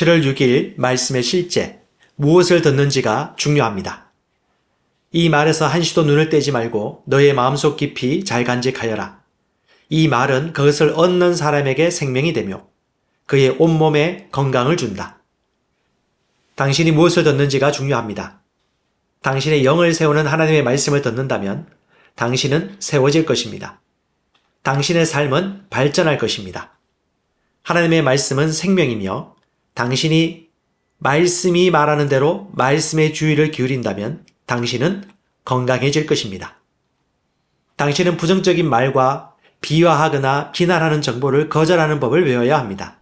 7월 6일 말씀의 실제, 무엇을 듣는지가 중요합니다. 이 말에서 한시도 눈을 떼지 말고 너의 마음속 깊이 잘 간직하여라. 이 말은 그것을 얻는 사람에게 생명이 되며 그의 온몸에 건강을 준다. 당신이 무엇을 듣는지가 중요합니다. 당신의 영을 세우는 하나님의 말씀을 듣는다면 당신은 세워질 것입니다. 당신의 삶은 발전할 것입니다. 하나님의 말씀은 생명이며 당신이 말씀이 말하는 대로 말씀의 주의를 기울인다면 당신은 건강해질 것입니다. 당신은 부정적인 말과 비화하거나 비난하는 정보를 거절하는 법을 외워야 합니다.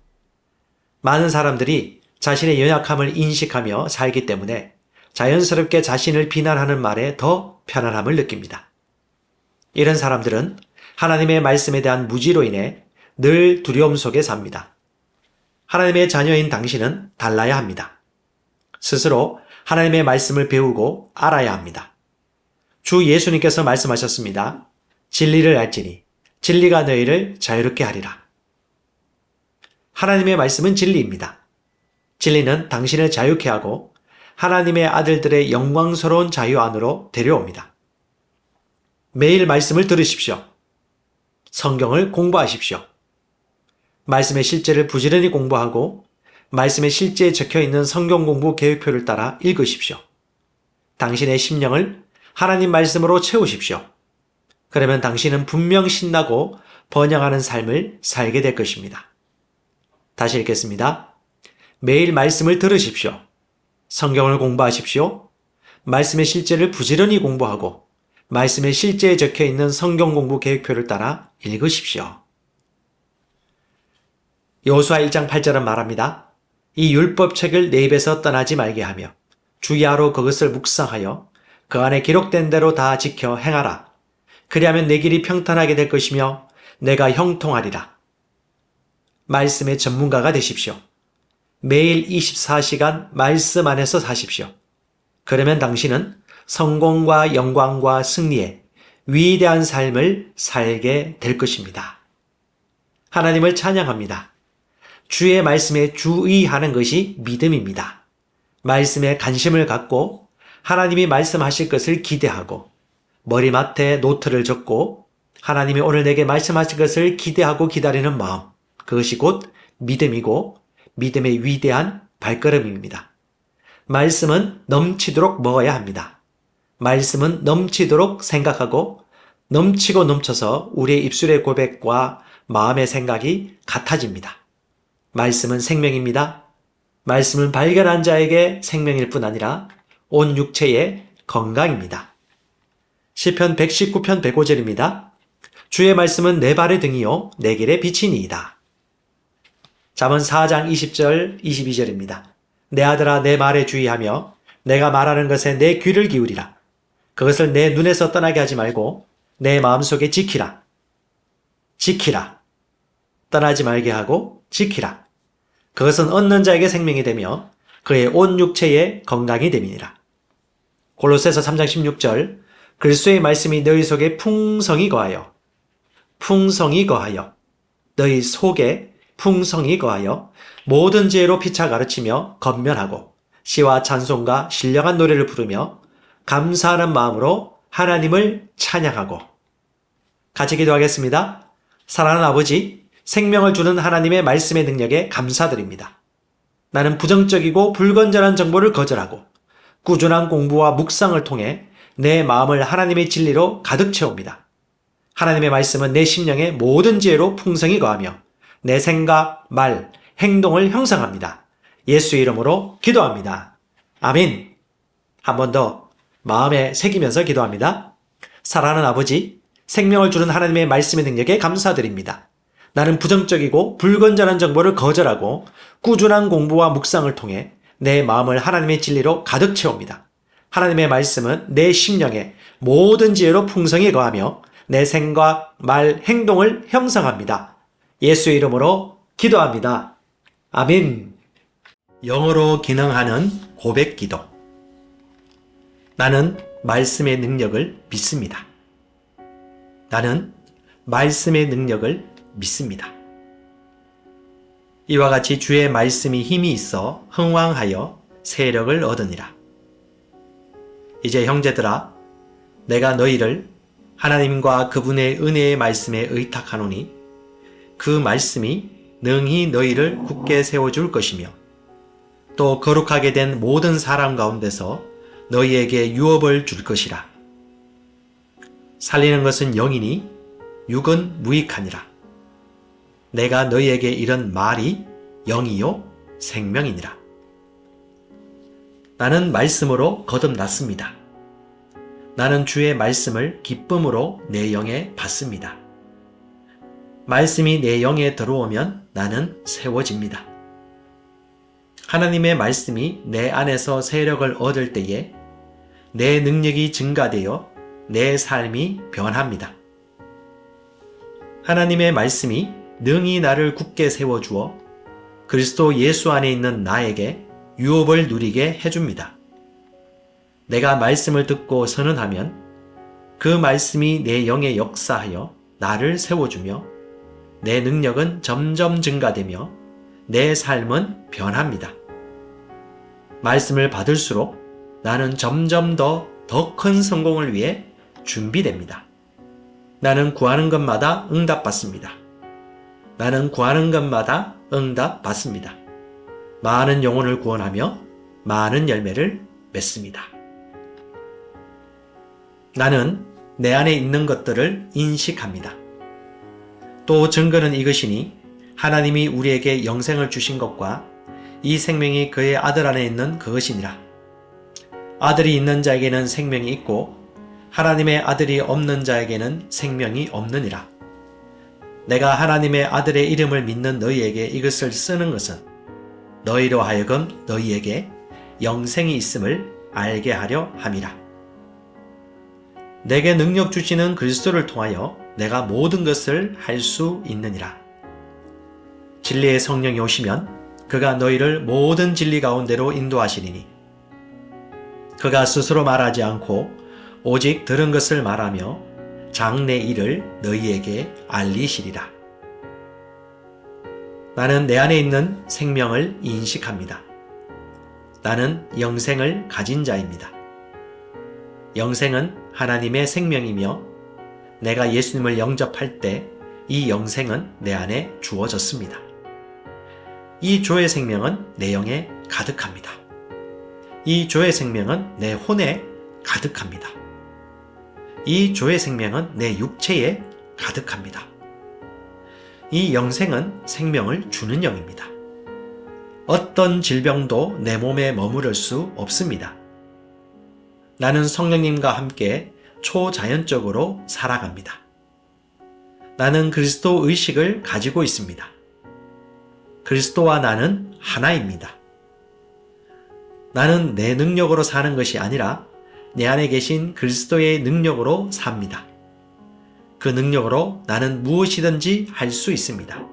많은 사람들이 자신의 연약함을 인식하며 살기 때문에 자연스럽게 자신을 비난하는 말에 더 편안함을 느낍니다. 이런 사람들은 하나님의 말씀에 대한 무지로 인해 늘 두려움 속에 삽니다. 하나님의 자녀인 당신은 달라야 합니다. 스스로 하나님의 말씀을 배우고 알아야 합니다. 주 예수님께서 말씀하셨습니다. 진리를 알지니 진리가 너희를 자유롭게 하리라. 하나님의 말씀은 진리입니다. 진리는 당신을 자유케 하고 하나님의 아들들의 영광스러운 자유 안으로 데려옵니다. 매일 말씀을 들으십시오. 성경을 공부하십시오. 말씀의 실제를 부지런히 공부하고 말씀의 실제에 적혀 있는 성경 공부 계획표를 따라 읽으십시오. 당신의 심령을 하나님 말씀으로 채우십시오. 그러면 당신은 분명 신나고 번영하는 삶을 살게 될 것입니다. 다시 읽겠습니다. 매일 말씀을 들으십시오. 성경을 공부하십시오. 말씀의 실제를 부지런히 공부하고 말씀의 실제에 적혀 있는 성경 공부 계획표를 따라 읽으십시오. 여호수아 1장 8절은 말합니다. 이 율법책을 내 입에서 떠나지 말게 하며 주야로 그것을 묵상하여 그 안에 기록된 대로 다 지켜 행하라. 그리하면 내 길이 평탄하게 될 것이며 내가 형통하리라. 말씀의 전문가가 되십시오. 매일 24시간 말씀 안에서 사십시오. 그러면 당신은 성공과 영광과 승리에 위대한 삶을 살게 될 것입니다. 하나님을 찬양합니다. 주의 말씀에 주의하는 것이 믿음입니다. 말씀에 관심을 갖고 하나님이 말씀하실 것을 기대하고 머리맡에 노트를 적고 하나님이 오늘 내게 말씀하실 것을 기대하고 기다리는 마음. 그것이 곧 믿음이고 믿음의 위대한 발걸음입니다. 말씀은 넘치도록 먹어야 합니다. 말씀은 넘치도록 생각하고 넘치고 넘쳐서 우리의 입술의 고백과 마음의 생각이 같아집니다. 말씀은 생명입니다. 말씀은 발견한 자에게 생명일 뿐 아니라 온 육체의 건강입니다. 시편 119편 105절입니다. 주의 말씀은 내 발의 등이요 내 길의 빛이니이다. 잠언 4장 20절 22절입니다. 내 아들아 내 말에 주의하며 내가 말하는 것에 내 귀를 기울이라. 그것을 내 눈에서 떠나게 하지 말고 내 마음속에 지키라. 지키라. 떠나지 말게 하고 지키라. 그것은 얻는 자에게 생명이 되며 그의 온 육체에 건강이 됨이니라. 골로새서 3장 16절 그리스도의 말씀이 너희 속에 풍성히 거하여 풍성히 거하여 너희 속에 풍성히 거하여 모든 지혜로 피차 가르치며 건면하고 시와 찬송과 신령한 노래를 부르며 감사하는 마음으로 하나님을 찬양하고 같이 기도하겠습니다. 사랑하는 아버지, 생명을 주는 하나님의 말씀의 능력에 감사드립니다. 나는 부정적이고 불건전한 정보를 거절하고 꾸준한 공부와 묵상을 통해 내 마음을 하나님의 진리로 가득 채웁니다. 하나님의 말씀은 내 심령의 모든 지혜로 풍성히 거하며 내 생각, 말, 행동을 형성합니다. 예수 이름으로 기도합니다. 아멘. 한번 더 마음에 새기면서 기도합니다. 사랑하는 아버지, 생명을 주는 하나님의 말씀의 능력에 감사드립니다. 나는 부정적이고 불건전한 정보를 거절하고 꾸준한 공부와 묵상을 통해 내 마음을 하나님의 진리로 가득 채웁니다. 하나님의 말씀은 내 심령에 모든 지혜로 풍성히 거하며 내 생각, 말, 행동을 형성합니다. 예수 이름으로 기도합니다. 아멘. 영어로 기능하는 고백 기도. 나는 말씀의 능력을 믿습니다. 나는 말씀의 능력을 믿습니다. 이와 같이 주의 말씀이 힘이 있어 흥왕하여 세력을 얻으니라. 이제 형제들아, 내가 너희를 하나님과 그분의 은혜의 말씀에 의탁하노니 그 말씀이 능히 너희를 굳게 세워줄 것이며 또 거룩하게 된 모든 사람 가운데서 너희에게 유업을 줄 것이라. 살리는 것은 영이니 육은 무익하니라. 내가 너희에게 이런 말이 영이요 생명이니라. 나는 말씀으로 거듭났습니다. 나는 주의 말씀을 기쁨으로 내 영에 받습니다. 말씀이 내 영에 들어오면 나는 세워집니다. 하나님의 말씀이 내 안에서 세력을 얻을 때에 내 능력이 증가되어 내 삶이 변합니다. 하나님의 말씀이 능히 나를 굳게 세워주어 그리스도 예수 안에 있는 나에게 유업을 누리게 해줍니다. 내가 말씀을 듣고 선언하면 그 말씀이 내 영에 역사하여 나를 세워주며 내 능력은 점점 증가되며 내 삶은 변합니다. 말씀을 받을수록 나는 점점 더 더 큰 성공을 위해 준비됩니다. 나는 구하는 것마다 응답받습니다. 나는 구하는 것마다 응답 받습니다. 많은 영혼을 구원하며 많은 열매를 맺습니다. 나는 내 안에 있는 것들을 인식합니다. 또 증거는 이것이니 하나님이 우리에게 영생을 주신 것과 이 생명이 그의 아들 안에 있는 그것이니라. 아들이 있는 자에게는 생명이 있고 하나님의 아들이 없는 자에게는 생명이 없느니라. 내가 하나님의 아들의 이름을 믿는 너희에게 이것을 쓰는 것은 너희로 하여금 너희에게 영생이 있음을 알게 하려 함이라. 내게 능력 주시는 그리스도를 통하여 내가 모든 것을 할 수 있느니라. 진리의 성령이 오시면 그가 너희를 모든 진리 가운데로 인도하시리니 그가 스스로 말하지 않고 오직 들은 것을 말하며 장래 일을 너희에게 알리시리라. 나는 내 안에 있는 생명을 인식합니다. 나는 영생을 가진 자입니다. 영생은 하나님의 생명이며 내가 예수님을 영접할 때 이 영생은 내 안에 주어졌습니다. 이 조의 생명은 내 영에 가득합니다. 이 조의 생명은 내 혼에 가득합니다. 이 조의 생명은 내 육체에 가득합니다. 이 영생은 생명을 주는 영입니다. 어떤 질병도 내 몸에 머무를 수 없습니다. 나는 성령님과 함께 초자연적으로 살아갑니다. 나는 그리스도 의식을 가지고 있습니다. 그리스도와 나는 하나입니다. 나는 내 능력으로 사는 것이 아니라 내 안에 계신 그리스도의 능력으로 삽니다. 그 능력으로 나는 무엇이든지 할 수 있습니다.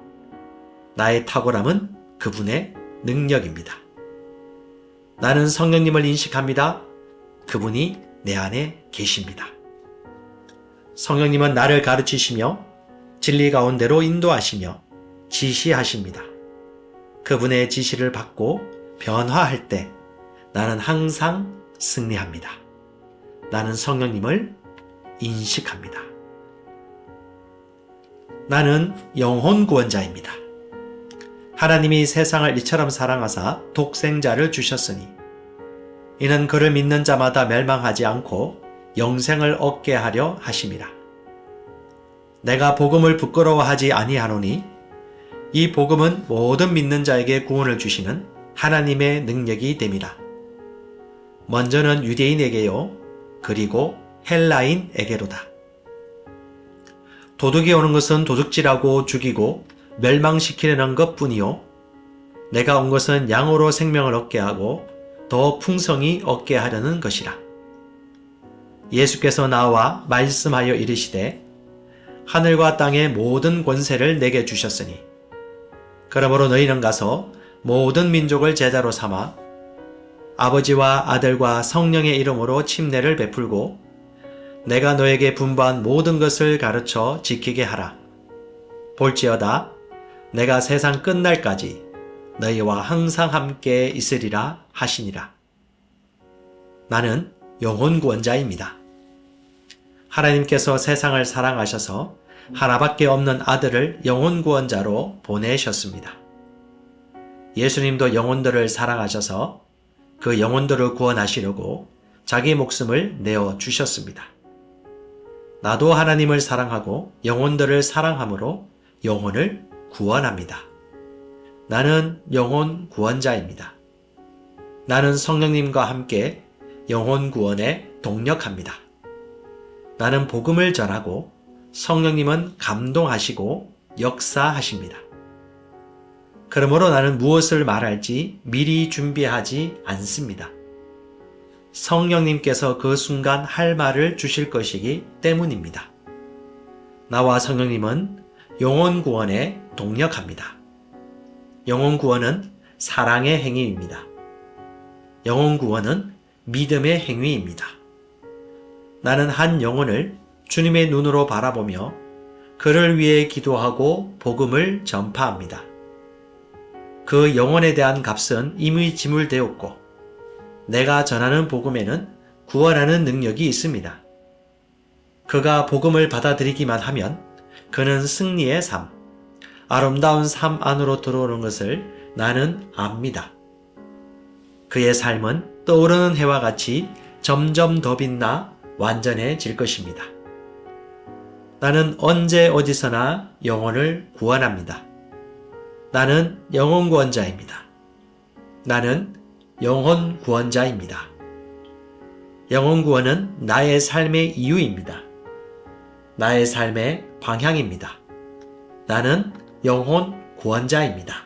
나의 탁월함은 그분의 능력입니다. 나는 성령님을 인식합니다. 그분이 내 안에 계십니다. 성령님은 나를 가르치시며 진리 가운데로 인도하시며 지시하십니다. 그분의 지시를 받고 변화할 때 나는 항상 승리합니다. 나는 성령님을 인식합니다. 나는 영혼 구원자입니다. 하나님이 세상을 이처럼 사랑하사 독생자를 주셨으니 이는 그를 믿는 자마다 멸망하지 않고 영생을 얻게 하려 하심이라. 내가 복음을 부끄러워하지 아니하노니 이 복음은 모든 믿는 자에게 구원을 주시는 하나님의 능력이 됨이라. 먼저는 유대인에게요, 그리고 헬라인에게로다. 도둑이 오는 것은 도둑질하고 죽이고 멸망시키려는 것 뿐이요. 내가 온 것은 양으로 생명을 얻게 하고 더 풍성히 얻게 하려는 것이라. 예수께서 나와 말씀하여 이르시되 하늘과 땅의 모든 권세를 내게 주셨으니 그러므로 너희는 가서 모든 민족을 제자로 삼아 아버지와 아들과 성령의 이름으로 침례를 베풀고 내가 너에게 분부한 모든 것을 가르쳐 지키게 하라. 볼지어다 내가 세상 끝날까지 너희와 항상 함께 있으리라 하시니라. 나는 영혼 구원자입니다. 하나님께서 세상을 사랑하셔서 하나밖에 없는 아들을 영혼 구원자로 보내셨습니다. 예수님도 영혼들을 사랑하셔서 그 영혼들을 구원하시려고 자기 목숨을 내어 주셨습니다. 나도 하나님을 사랑하고 영혼들을 사랑함으로 영혼을 구원합니다. 나는 영혼 구원자입니다. 나는 성령님과 함께 영혼 구원에 동력합니다. 나는 복음을 전하고 성령님은 감동하시고 역사하십니다. 그러므로 나는 무엇을 말할지 미리 준비하지 않습니다. 성령님께서 그 순간 할 말을 주실 것이기 때문입니다. 나와 성령님은 영혼 구원에 동력합니다. 영혼 구원은 사랑의 행위입니다. 영혼 구원은 믿음의 행위입니다. 나는 한 영혼을 주님의 눈으로 바라보며 그를 위해 기도하고 복음을 전파합니다. 그 영혼에 대한 값은 이미 지물되었고 내가 전하는 복음에는 구원하는 능력이 있습니다. 그가 복음을 받아들이기만 하면 그는 승리의 삶, 아름다운 삶 안으로 들어오는 것을 나는 압니다. 그의 삶은 떠오르는 해와 같이 점점 더 빛나 완전해질 것입니다. 나는 언제 어디서나 영혼을 구원합니다. 나는 영혼 구원자입니다. 나는 영혼 구원자입니다. 영혼 구원은 나의 삶의 이유입니다. 나의 삶의 방향입니다. 나는 영혼 구원자입니다.